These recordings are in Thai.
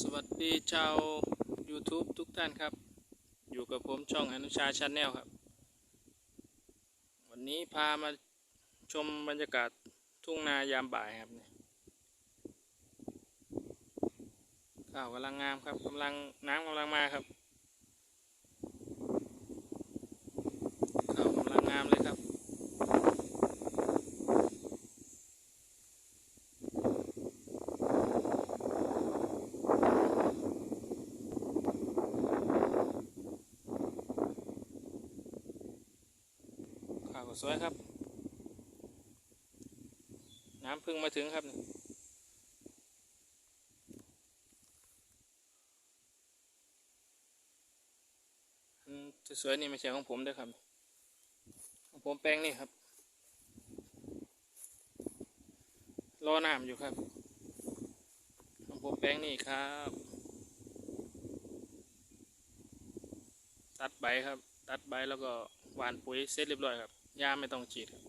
สวัสดีชาว YouTube ทุกท่านครับ อยู่กับผมช่องอนุชาชาแนลครับ วันนี้พามาชมบรรยากาศทุ่งนายามบ่ายครับเนี่ยข้าวกำลังงามครับกำลังน้ำกำลังมาครับข้าวกำลังงามเลยครับ ข่าวก็สวยครับ น้ำพึ่งมาถึงครับจะสวยนี่ไม่ใช่ของผมด้วยครับ ของผมแปลงนี่ครับ รอน้ำอยู่ครับ ของผมแปลงนี่ครับ ตัดใบครับ ตัดใบแล้วก็หว่านปุ๋ยเสร็จเรียบร้อยครับ หญ้าไม่ต้องฉีดครับ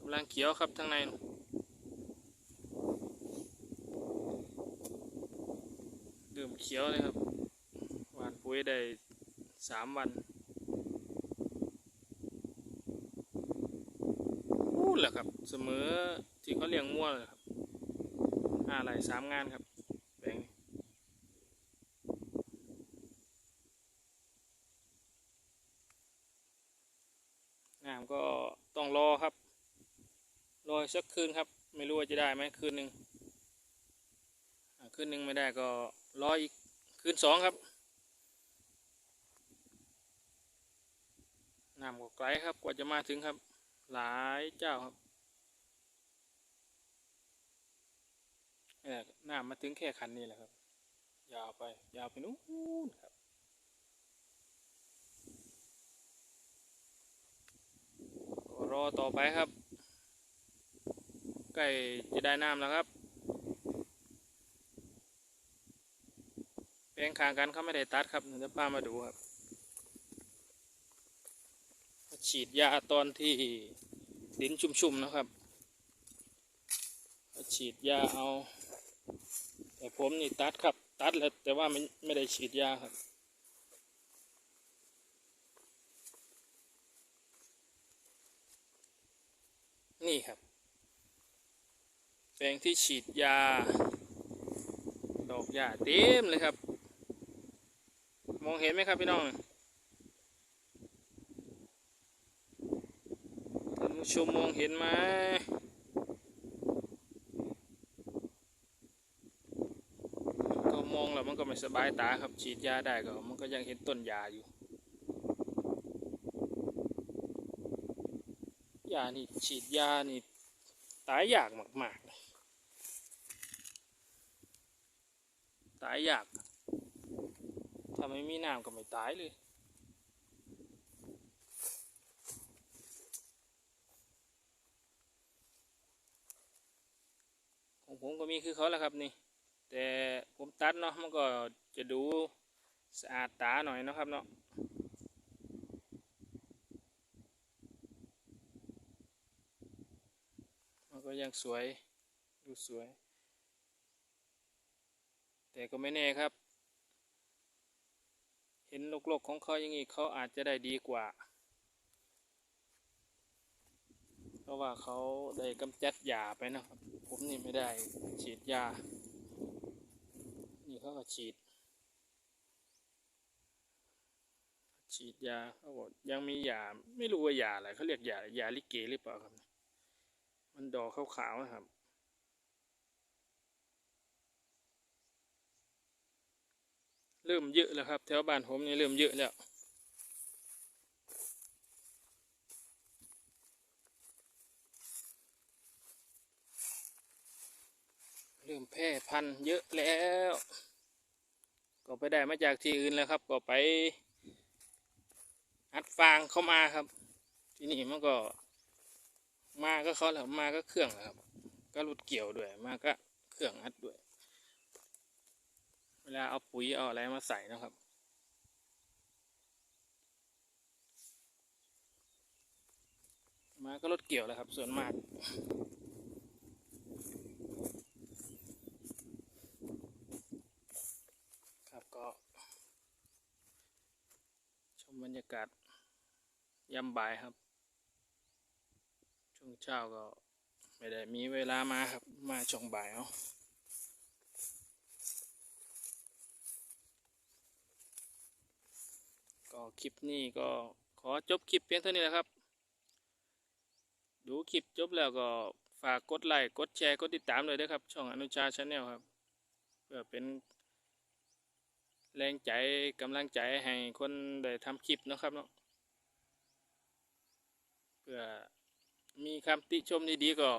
กำลังเขียวครับทั้างในนู่มเขียวเลยครับ หวานปุ๋ยได้สามวันพูดแหละครับ เสมอที่เขาเลี้ยงมั่วเลยครับห้าไร่สามงานครับแปลงนี้ น้ำก็ต้องรอครับรอสักคืนครับ ไม่รู้ว่าจะได้ไหมคืนหนึ่งคืนหนึ่งไม่ได้ก็รออีกคืนสองครับน้ำก็ไกลครับกว่าจะมาถึงครับ หลายเจ้าครับนี่ยน้ำมาถึงแค่คันนี้แหละครับ ยาวไปยาวไปนู้นครับ ก็ รอต่อไปครับ ใกล้จะได้น้ำแล้วครับแปลงข้างกันเขาไม่ได้ตัดครับเดี๋ยวป้ามาดูครับ ฉีดยาตอนที่ดินชุ่มๆนะครับ ฉีดยาเอา แต่ผมนี่ตัดครับ ตัดแล้วแต่ว่าไม่ไม่ได้ฉีดยาครับ นี่ครับ แปลงที่ฉีดยา ดอกหญ้าเต็มเลยครับ มองเห็นไหมครับพี่น้องท่านผู้ชมมองเห็นไหมก็มองแล้วมันก็ไม่สบายตาครับ ฉีดยาได้ก็มันก็ยังเห็นต้นยาอยู่ ยานี่ฉีดยานี่ตายยากมากๆเลยตายยาก ถ้าไม่มีน้ำก็ไม่ตายเลยของผมก็มีคือเขาแหละครับนี่ แต่ผมตัดเนาะมันก็จะดูสะอาดตาหน่อยนะครับเนาะ มัน ก็ยังสวย ดูสวย แต่ก็ไม่แน่ครับ เห็นโลกๆของเขาอย่างนี้เขาอาจจะได้ดีกว่า เพราะว่าเขาได้กำจัดยาไปนะครับ ผมนี่ไม่ได้ฉีดยา นี่เขาก็ฉีด ฉีดยาเขาบอกยังมียา ไม่รู้ว่ายาอะไรเขาเรียกยายาลิเกหรือเปล่าครับ มันดอกขาวๆนะครับ เริ่มเยอะแล้วครับ แถวบ้านผมนี่เริ่มเยอะแล้วเริ่มแพร่พันธุ์เยอะแล้ว ก็ไปได้มาจากที่อื่นแล้วครับ ก็ไปอัดฟางเข้ามาครับ ที่นี่มันก็ มาก็เขาแล้วมาก็เครื่องแล้วครับ ก็หลุดเกี่ยวด้วย มาก็เครื่องอัดด้วย เวลาเอาปุ๋ยเอาอะไรมาใส่นะครับมาก็รดเกี่ยวแล้วครับ ส่วนมาก ครับก็ ชมบรรยากาศยามบ่ายครับ ช่วงเช้าก็ไม่ได้มีเวลามาครับ มาช่วงบ่ายเอาก็คลิปนี้ก็ขอจบคลิปเพียงเท่านี้แหละครับ ดูคลิปจบแล้วก็ฝากกดไลค์ กดแชร์ กดติดตามเลยนะครับ ช่องอนุชาชาแนลครับ เพื่อเป็นแรงใจกำลังใจให้คนได้ทำคลิปนะครับเนาะเพื่อ มีคำติชมดีๆก็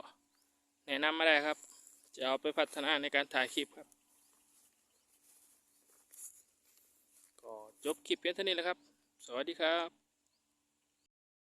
แนะนำมาได้ครับ จะเอาไปพัฒนาในการถ่ายคลิปครับ ก็จบคลิปเพียงเท่านี้แหละครับ สวัสดีครับ